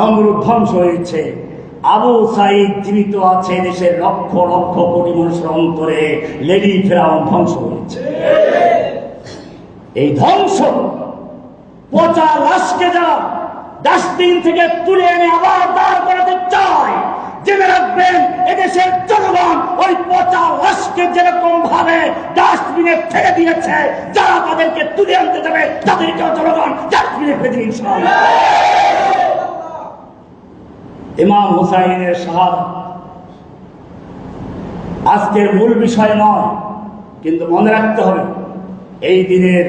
ধ্বংস হয়েছে। আবু সাইদ জীবিত আছে দেশের লক্ষ লক্ষ কোটি মানুষের অন্তরে। লেডি ফেরাউন ধ্বংস হয়েছে। এই ধ্বংস পচা লাশকে যারা ডাস্টবিন থেকে তুলে এনে আবার দাঁড় করাতে চায়, জেনে রাখবেন, এদেশের জনগণ ওই পচা লাশকে যেরকম ভাবে ডাস্টবিনে ফেলে দিয়েছে, যারা তাদেরকে তুলে আনতে যাবে, তাদেরকেও জনগণ ডাস্টবিনে ফেলে দিন ইমাম হুসাইনের শাহাদ আজকের মূল বিষয় নয়, কিন্তু মনে রাখতে হবে, এই দিনের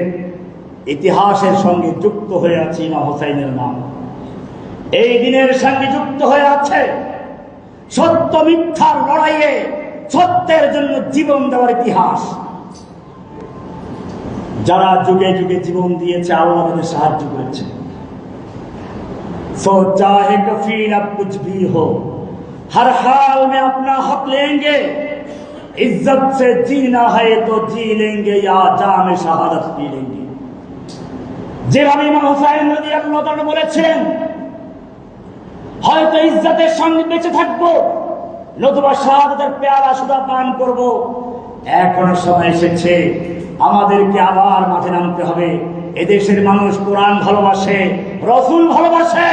ইতিহাসের সঙ্গে যুক্ত হয়ে আছে ইমাম হুসাইনের নাম। এই দিনের সঙ্গে যুক্ত হয়ে আছে সত্য মিথ্যার লড়াইয়ে সত্যের জন্য জীবন দেওয়ার ইতিহাস। যারা যুগে যুগে জীবন দিয়েছে, আল্লাহ তাদের সাহায্য করেছে। सो चाहे कफील अब कुछ भी हो हर हाल में अपना हक लेंगे इज्जत से जीना है तो जी लेंगे या जाम शहादत पी लेंगे যেভাবে ইমাম হুসাইন নদী আল্লাহ বলেছেন হয়তো ইজ্জতের সঙ্গে বেঁচে থাকবো নতুবা শাহাদাতের পেয়ালা সুদা পান করব এখনো সময় এসেছে আমাদেরকে আবার মাঠে নামতে হবে এদেশের মানুষ কোরআন ভালোবাসে, রসুল ভালোবাসে,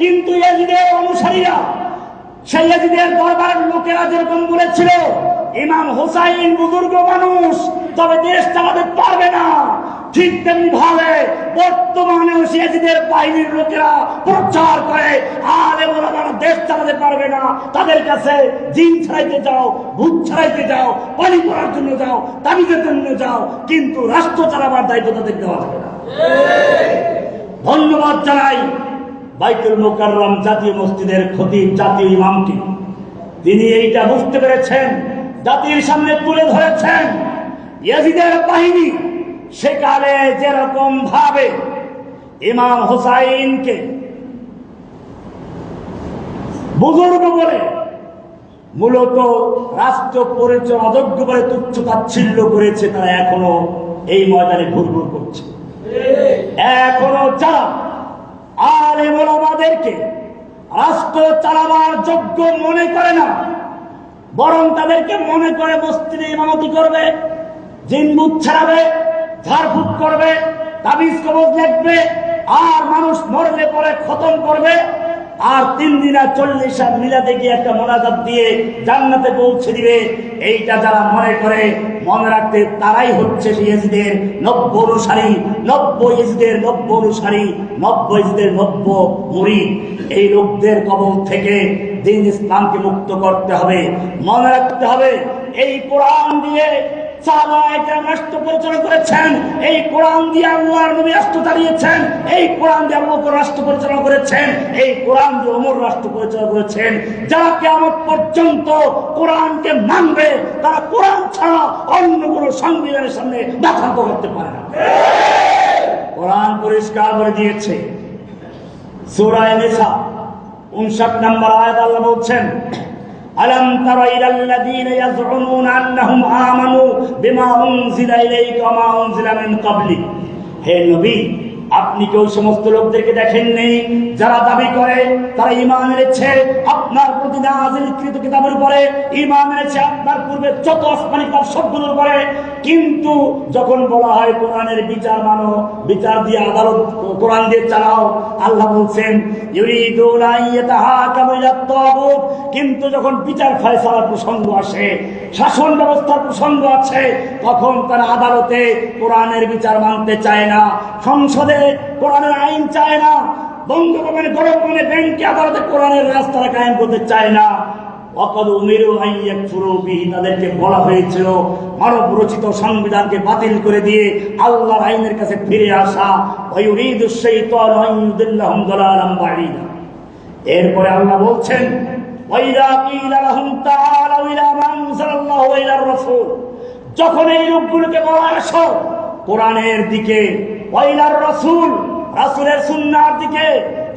কিন্তু এজিদের অনুসারীরা, সেই এজিদের দরবারের লোকেরা যেরকম বলেছিল, ইমাম হোসাইন বুজুর্গ মানুষ, তবে দেশ চালাতে পারবে না। ঠিক তেমনি ভাবে বর্তমানে সিয়াজিদের বাহিনীর লোকেরা প্রচার করে। আর এবার তারা দেশ চালাতে পারবে না, তাদের কাছে জিন ছাড়াইতে যাও, ভূত ছাড়াইতে যাও, পানি করার জন্য যাও তাবিজের জন্য যাও, কিন্তু রাষ্ট্র চালাবার দায়িত্ব তাদের দেওয়া যাবে না। ধন্যবাদ জানাই বাইতুল মোকাররম জাতীয় মসজিদের খতিব জাতীয় ইমামকে। তিনি এইটা বুঝতে পেরেছেন, জাতির সামনে তুলে ধরেছেন। ইয়াজিদের বাহিনী সেকালে যেরকম ভাবে ইমাম হোসাইনকে বুজুর্গ বলে মূলত রাষ্ট্র পরিচয় অযোগ্য বলে তুচ্ছ তাচ্ছিল্য করেছে, তারা এখনও এই ময়দানে ঘুরঘুর করছে। এখনও যারা আলে মোলামাদেরকে রাষ্ট্র চালাবার যোগ্য মনে করে না, বরং তাদেরকে মনে করে মসজিদে ইমামতি করবে জিনবুত ছাড়াবে ঝাড়ফুঁক করবে, তাবিজ কবজ লিখবে, আর মানুষ মরলে পরে খতম করবে, আর তিন দিন আর চল্লিশ আর মিলাতে গিয়ে একটা মোনাজাত দিয়ে জান্নাতে পৌঁছে দিবে। এইটা যারা মনে করে, মনে রাখতে তারাই হচ্ছে ইয়েজিদের নব্য অনুসারী, নব্য ইয়েজিদের নব্য অনুসারী, নব্য ইয়েজিদের নব্য মুড়ি এই লোকদের কবল থেকে দিন ইসলামকে মুক্ত করতে হবে। মনে রাখতে হবে, এই কোরআন দিয়ে রাষ্ট্র পরিচালনা করেছেন। এই কোরআন দিয়ে আল্লাহর চালিয়েছেন। এই কোরআন দিয়ে রাষ্ট্র পরিচালনা করেছেন। এই কোরআন দিয়ে ওমর রাষ্ট্র পরিচালনা করেছেন। যারা কেমন পর্যন্ত কোরআনকে মানবে, তারা কোরআন ছাড়া অন্য কোনো সংবিধানের সামনে মাথা করতে পারে না। কোরআন পরিষ্কার করে দিয়েছে। সূরায়ে নিসা 59 নম্বর আয়াত আল্লাহ বলছেন ألم تر إلى الذين يزعمون أنهم آمنوا بما أنزل إليك وما أنزل من قبلك হে নবী আপনি কি ওই সমস্ত লোকদেরকে দেখেননি যারা দাবি করে, তারা ইমান এনেছে। আপনার প্রতি নাজিলকৃত কিতাবের উপরে, ইমান এনেছে আপনার পূর্বে যত আসমানি কিতাব সবগুলোর উপরে। কিন্তু যখন বলা হয় কোরআনের বিচার মানো, বিচার দিয়ে আদালত, কোরআন দিয়ে চালাও, আল্লাহ বলছেন কিন্তু যখন বিচার ফয়সালার প্রসঙ্গ আসে, শাসন ব্যবস্থার প্রসঙ্গ আছে, তখন তারা আদালতে কোরআনের বিচার মানতে চায় না। সংসদে কোরআনের আইন চায় না। বঙ্গভবনে গণভবনে ব্যাংকে আদালতে কোরআনের রাস্তারা কায়েম করতে চায় না। বলা হয়েছিল, মানব সংবিধানকে বাতিল করে দিয়ে আল্লাহর আইনের কাছে ফিরে আসা। এরপরে আল্লাহ বলছেন যখন এই লোকগুলোকে বলা আসো কোরআনের দিকে ওয়াইলার রাসূল, রাসূলের সুন্নাহর দিকে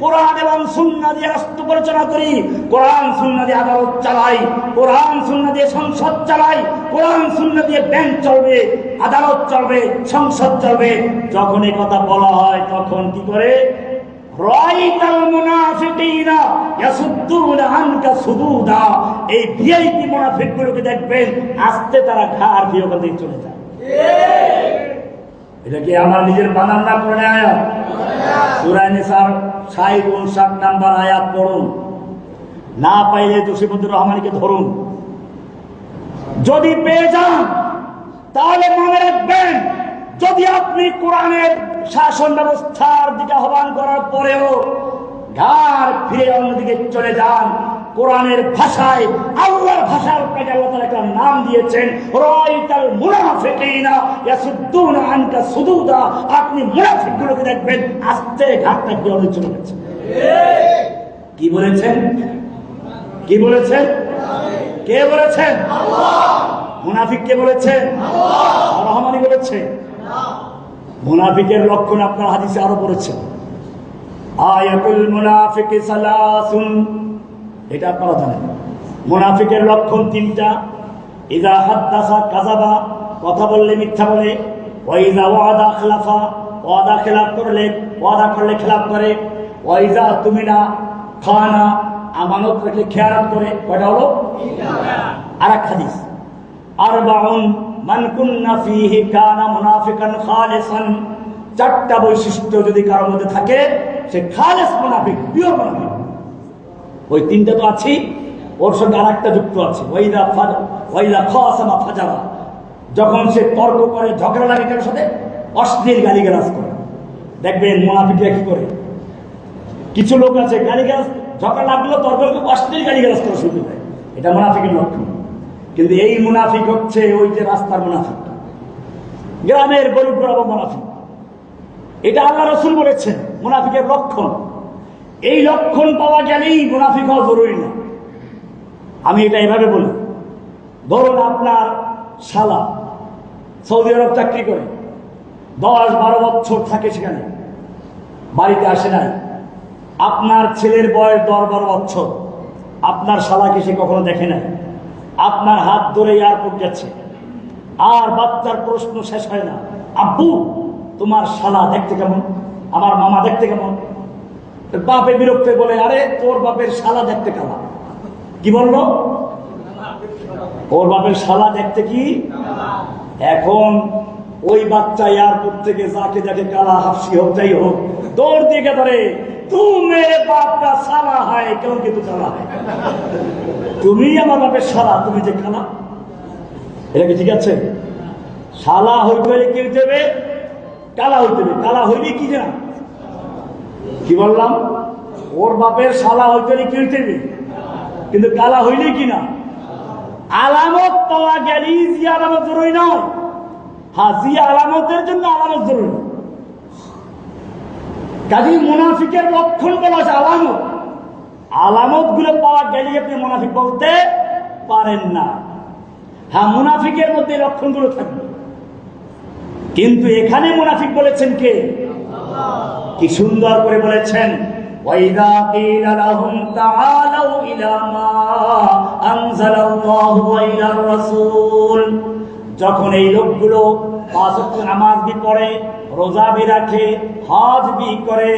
কোরআন এবং সুন্নাহ দিয়ে রাষ্ট্র পরিচালনা করি। কোরআন, সুন্নাহ দিয়ে আদালত চালাই, কোরআন, সুন্নাহ দিয়ে সংসদ চালাই, কোরআন, সুন্নাহ দিয়ে ব্যাংক চলবে, আদালত চলবে, সংসদ চলবে। যখন এই কথা বলা হয়, তখন কি করে? এই ভিআইপি মুনাফিকগুলোকে দেখবেন, আস্তে তারা ঘাড় দিয়ে ওখান থেকে চলে যায়। এটা কি আমার নিজের বানান না করে আয়াত? সুরায় নিসার ষাট উনষাট নাম্বার আয়াত পড়ুন। না পাইলে জসিমুদ্দুর রহমানকে ধরুন। যদি পেয়ে যান, তাহলে মনে রাখবেন, যদি আপনি কোরআনের শাসন ব্যবস্থার দিকে আহ্বান করার পরেও ঘাড় ফিরে অন্যদিকে চলে যান কোরআনের ভাষায়, আল্লাহর ভাষার আপনাকে আল্লাহ একটা নাম দিয়েছেন, রাইতাল মুনাফিকিনা ইয়াসুদ্দুনা আনকা সুদুদা। আপনি মুনাফিকগুলোকে দেখবেন, আস্তে ঘাটটা অন্য চলে গেছে। কি বলেছেন? কি বলেছেন? কে বলেছেন? মুনাফিক কে বলেছেন? রহমানি বলেছে। মুনাফিকের লক্ষণ আপনার হাদিসে আরও পড়েছেন আয়াতুল মুনাফিকি সালাসুন। এটা আপনারা জানেন। মুনাফিকের লক্ষণ তিনটা। ইদা হাদ্দাসা কাযাবা, কথা বললে, মিথ্যা বলে। ওয়াইদা ওয়াদা খিলাফা, ওয়াদা খেলাফ করলে, ওয়াদা করলে খেলাফ করে। ওয়াইদা তুমিনা, খানা, আমানত রেখে খেয়ালত করে। কয়টা হলো? আর এক হাদিস। আরবাউন মান কুন্না ফীহি কানা মুনাফিকান খালিসান। চারটা বৈশিষ্ট্য যদি কারোর মধ্যে থাকে, সে খালেস মুনাফিক পিওর মুনাফিক। ওই তিনটা তো আছেই, ওর সঙ্গে আর একটা যুক্ত আছে। যখন সে তর্ক করে, ঝগড়া লাগে কারোর সাথে, অশ্লীল গালিগালাজ করে। দেখবেন মুনাফিকরা কি করে? কিছু লোক আছে গালিগালাজ, ঝগড়া লাগল তর্ক অশ্লীল গালিগালাজ করে শুরু করে এটা মুনাফিকের লক্ষণ। কিন্তু এই মুনাফিক হচ্ছে ওই যে রাস্তার মুনাফিক। গ্রামের গরিব গরব মুনাফিক। এটা আল্লাহ রসুল বলেছেন, মুনাফিকের লক্ষণ। এই লক্ষণ পাওয়া গেলেই মুনাফিক হওয়া জরুরি না। আমি এটা এভাবে বলি। ধরুন আপনার সালা সৌদি আরব চাকরি করে, দশ বারো বছর থাকে সেখানে, বাড়িতে আসে নাই। আপনার ছেলের বয়স দশ বারো বছর, আপনার শালাকে সে কখনো দেখে নাই। আপনার হাত ধরে এয়ারপোর্ট যাচ্ছে। আর বাচ্চার প্রশ্ন শেষ হয় না। আব্বু, তোমার শালা দেখতে কেমন? আমার মামা দেখতে কেমন? বাপে বিরক্ত বলে, আরে, তোর বাপের শালা দেখতে কালা। কি বলল? ওর বাপের শালা দেখতে কি? এখন ওই বাচ্চা এয়ারপোর্ট থেকে যাকে যাকে কালা, হাফসি হোক, যাই হোক, দৌড় দিয়ে ধরে তু মেরে বাপ কা সালা হয় কেউ কিন্তু কালা হয়। তুমি আমার বাপের শালা, তুমি যে কালা। এটা কি ঠিক আছে? শালা হইতে হলে কি হইতে হবে? কালা হইতে হবে। কালা হইলে কি জানা? কি বললাম? ওর বাপের শালা হইতে কি কিন্তু কালা হইলে কি না? আলামত পাওয়া গেলি জিয়া আলামত জরুরি নয়। হ্যাঁ আলামতের জন্য আলামত জরুরি। কাজী মুনাফিকের লক্ষণ বলা আছে আলামত। আলামতগুলো পাওয়া গেলে আপনি মুনাফিক বলতে পারেন না। হ্যাঁ মুনাফিকের মধ্যে লক্ষণগুলো থাকবে। কিন্তু এখানে মুনাফিক বলেছেন কে? কি সুন্দর করে বলেছেন وَإِذَا قِيلَ لَهُمْ تَعَالَوْا إِلَى مَا أَنزَلَ اللَّهُ وَإِلَى الرَّسُولِ যখন এই লোকগুলো পাঁচ ওয়াক্ত নামাজ বি পড়ে রোজা বি রাখে হজ বি করে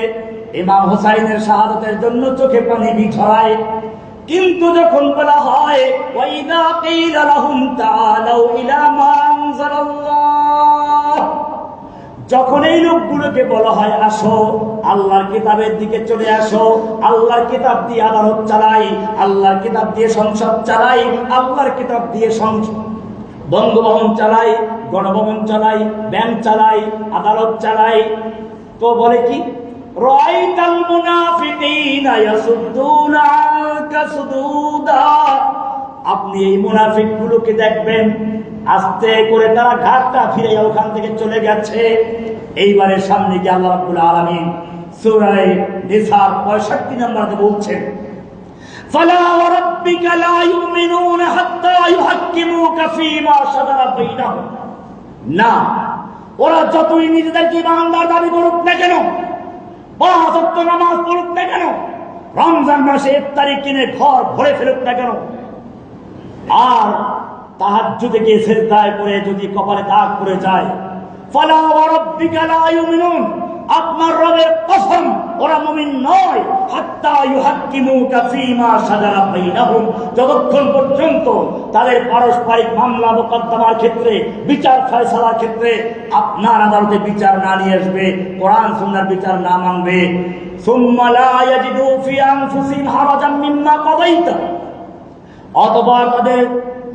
ইমাম হোসাইনের শাহাদতের জন্য চোখে পানি বি ছড়ায় কিন্তু যখন বলা হয় ওয়াইদা কিলা লাহুম তাআলাউ ইলা মা আনজালাল্লাহ যখন এই লোকগুলোকে বলা হয়, আসো, আল্লাহর কিতাবের দিকে চলে আসো, আল্লাহর কিতাব দিয়ে আদালত চালাই, আল্লাহর কিতাব দিয়ে সংসদ চালাই, আল্লাহর কিতাব দিয়ে সংসদ বঙ্গভবন চালাই, গণভবন চালাই, ব্যাংক চালাই, আদালত চালাই। তো বলে কি? রাইতাল মুনাফিকিনা ইয়াসুদ্দুনা আনকা আপনি এই মুনাফিক গুলোকে দেখবেন আস্তে করে তারা ঘাটটা ফিরে ওখান থেকে চলে গেছে এইবারের সামনে গিয়ে আল্লাহ রাব্বুল আলামিন সূরা নিসার 65 নম্বরে বলছেন فلا وربك لا يؤمنون حتى يحكموك فيما شجر بينهم না ওরা যতই নিজেদেরকে ইমানদার দাবি করুক না কেন পাঁচ ওয়াক্ত নামাজ পড়ুক না কেন রমজান মাসে ইফতারি কিনে ঘর ভরে ফেলুক না কেন আর তাহাজ্জুদে গিয়ে সেজদায় পড়ে যদি কপালে দাগ পড়ে যায় আপনার ওরা নয়। যতক্ষণ পর্যন্ত তাদের পারস্পরিক মামলা মোকদ্দমার ক্ষেত্রে, বিচার ফয়সালার ক্ষেত্রে আপনার আদালতে বিচার না নিয়ে আসবে, কোরআন সুন্নাহর বিচার না মানবে। সুম্মা লা ইয়াজিদু ফি আনফুসিহিম হারাজাম মিম্মা কাদাইতা। অথবা তাদের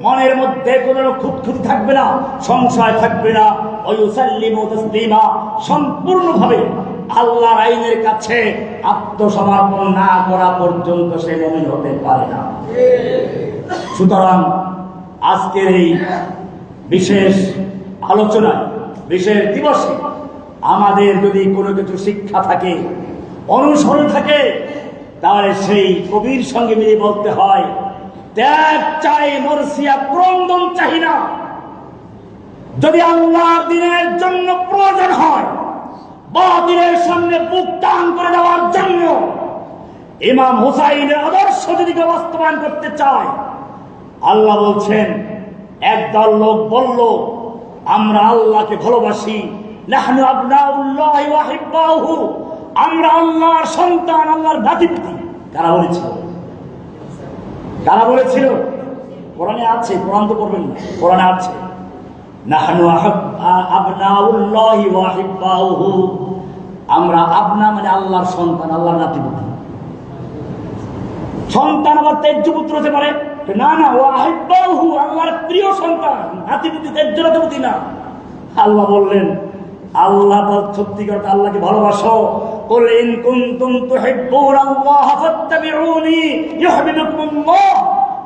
মনের মধ্যে কোনো খুঁতখুতি থাকবে না, সংশয় থাকবে না। তাসলিমা, সম্পূর্ণভাবে আল্লাহর আইনের কাছে আত্মসমর্পণ না করা পর্যন্ত সে মমিন হতে পারে না। সুতরাং আজকের এই বিশেষ আলোচনায়, বিশেষ দিবসে আমাদের যদি কোনো কিছু শিক্ষা থাকে, অনুসরণ থাকে, তাহলে সেই কবির সঙ্গে মিলে বলতে হয় ত্যাগ চাই, মরসিয়া ক্রন্দন চাই না। যদি আল্লাহর দিনের জন্য প্রয়োজন হয়, বাতিলের সামনে বুক টান করে দেওয়ার জন্য ইমাম হুসাইনের আদর্শ যদি বাস্তবায়ন করতে চায়, আল্লাহ বলছেন, একদল লোক বলল, আমরা আল্লাহকে ভালোবাসি আমরা আল্লাহর সন্তান, আল্লাহর নাতিপুতি তারা বলেছিল? কারা বলেছিল? কোরআনে আছে, কোরআন তো করবেন না, কোরআনে আছে। নাহনু আহাব- আ- আবনাউল্লাহি ওয়া হিব্বাহু আমরা আপনা মানে আল্লাহর সন্তান, আল্লাহর নাতিপুতি সন্তান আবার তেজ্য পুত্র হতে পারে। না না ও আহিব্বাহু আল্লাহর প্রিয় সন্তান। নাতিপুতি তেজ্য নাতিপুতি না আল্লাহ বললেন, আল্লাহ তার সত্যিকার আল্লাহকে ভালোবাসো قل إن كنتم تحبون الله فاتبعوني يحببكم الله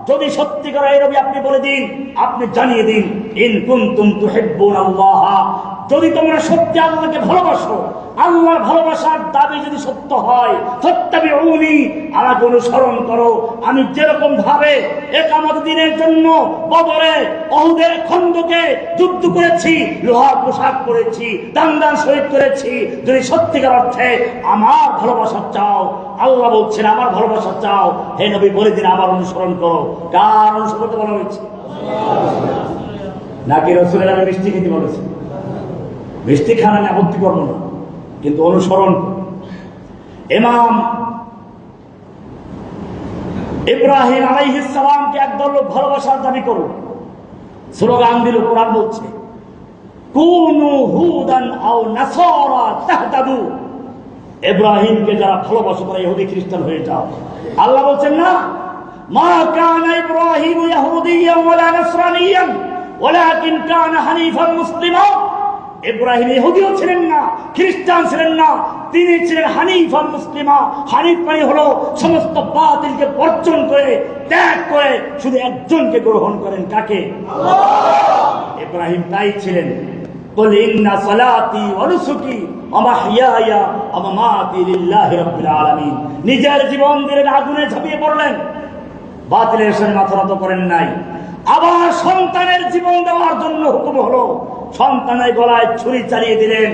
যদি সত্যিকার এই রবি আপনি বলে দিন আপনি জানিয়ে দিন ইন কুনতুম তুহিব্বুন আল্লাহ যদি তোমরা সত্যি আল্লাহকে ভালোবাসো, আল্লাহর ভালোবাসার দাবি যদি সত্য হয় সত্যাবিউনি আমাকে অনুসরণ করো। আমি যেরকম ভাবে একামত দিনের জন্য বদরে অহুদের খন্দকে যুদ্ধ করেছি, লোহার পোশাক পরেছি দান দান শহীদ করেছি, যদি সত্যিকার অর্থে আমার ভালোবাসা চাও, আল্লাহ বলছেন, আমার ভালোবাসা চাও, হে নবী, বলে দিন, আমার অনুসরণ করো। কার অনুসরণ করতে বলা হয়েছে? নাকি রসুলের আমি মিষ্টি খেতে বলেছি? মিষ্টি খানা আমি আপত্তি করব না, কিন্তু অনুসরণ। ইমাম ইব্রাহিম আলাইহিস সালামকে একদল লোক ভালোবাসার দাবি করো স্লোগান দিল, কোরআন বলছে, কুনু হুদান আও নাসারা তাহতাদু। ইব্রাহিমকে যারা ভালোবাসো, তারা ইহুদি খ্রিস্টান হয়ে যাও। আল্লাহ বলছেন না, মা কানা ইব্রাহিম ইহুদিয়ান ওয়ালা নাসরানিয়ান, ওয়ালাকিন কানা হানিফান মুসলিমা। ইব্রাহিম ইহুদিও ছিলেন না খ্রিস্টান ছিলেন না তিনি ছিলেন হানিফান মুসলিমা হানিফ মানে হলো সমস্ত বাতিলকে বর্জন করে ত্যাগ করে শুধু একজনকে গ্রহণ করেন কাকে ইব্রাহিম তাই ছিলেন قل إن صلاتي ونسكي ومحياي ومماتي لله رب العالمين নিজের জীবন দিলেন আগুনে ঝাঁপিয়ে পড়লেন বাতিলের সামনে মাথা নত করেন নাই আবার সন্তানের জীবন দেওয়ার জন্য হুকুম হলো সন্তানের গলায় ছুরি চালিয়ে দিলেন,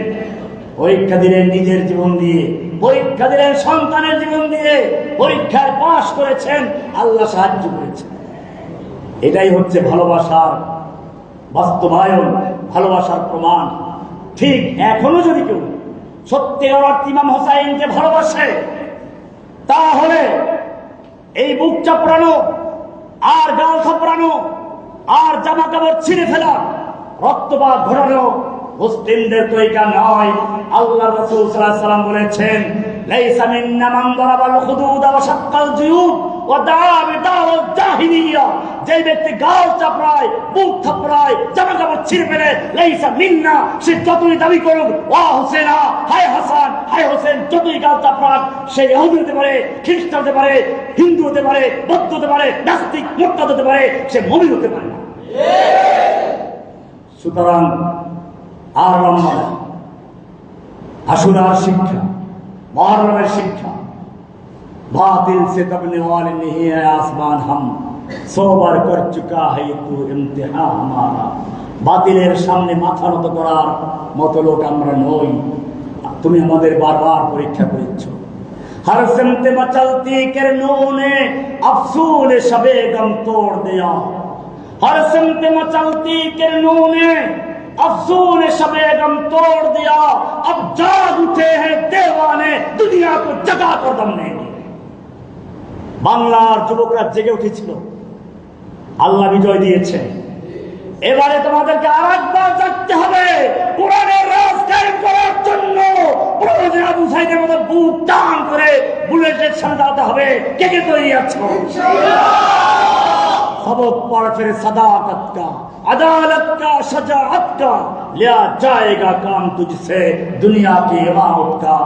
পরীক্ষা দিলেন নিজের জীবন দিয়ে, পরীক্ষা দিলেন সন্তানের জীবন দিয়ে, পরীক্ষায় পাশ করেছেন, আল্লাহ সাহায্য করেছেন। এটাই হচ্ছে ভালোবাসার বাস্তবায়ন, ভালোবাসার প্রমাণ। ঠিক এখনও যদি কেউ সত্যিকার অর্থে ইমাম হোসাইনকে ভালোবাসে, তাহলে এই বুক চাপড়ানো আর গাল থাপড়ানো আর জামা কাপড় ছিঁড়ে ফেলা রক্তপাত ঘটানো মুসলিমদের তরিকা নয়। আল্লাহ রসুল সাল্লাম বলেছেন, লাইসা মিন্না মান দারাবাল যে ব্যক্তি গাল চাপড়ায়, বুক থাপড়ায় জামা কাপড় ছিঁড়ে ফেলে, লাইসা মিন্না সে যতই দাবি করুক, ওয়া হোসেনা হায় হাসান হায় হোসেন যতই গাল চাপড়াক, সে ইহুদি হতে পারে, খ্রিস্টান হতে পারে, হিন্দু হতে পারে, বৌদ্ধ হতে পারে, নাস্তিক মোট্টাদ হতে পারে, সে মমিন হতে পারে না। সুতরাং আর লম্বা আসুরার শিক্ষা, মহরমের শিক্ষা। বাতিল সে তবনে ওয়ালে নেহি আসমান হাম, সোবার কর চুকা হে তু ইমতিহা আমারা। বাতিলের সামনে মাথা নত করার মতো লোক আমরা নই, তুমি আমাদের বারবার পরীক্ষা করেছ হর সিমতে মচলতি কিরনূনে আফসুল শবে গম তোড় দেয়া। हर सिमत मचलती किरणों ने अफजूल शब गम तोड़ दिया अब जाग उठे हैं देवाने दुनिया को जगा कर दम नहीं दिए। বাংলার যুবকরা জেগে উঠেছিল আল্লাহ বিজয় দিয়েছে এবারে তোমাদেরকে আর একবার জানতে হবে কোরআনের রাজ কায়েম করার জন্য প্রয়োজন আবু সাইদের মতো বুক টান করে বুলেটের সামনে দাঁড়াতে হবে। কে কে তৈরি আছো? সবক পড় ফের সাদাকত কা আদালত কা সজাত কা লিয়া কাম দুনিয়া কে ইমামত কা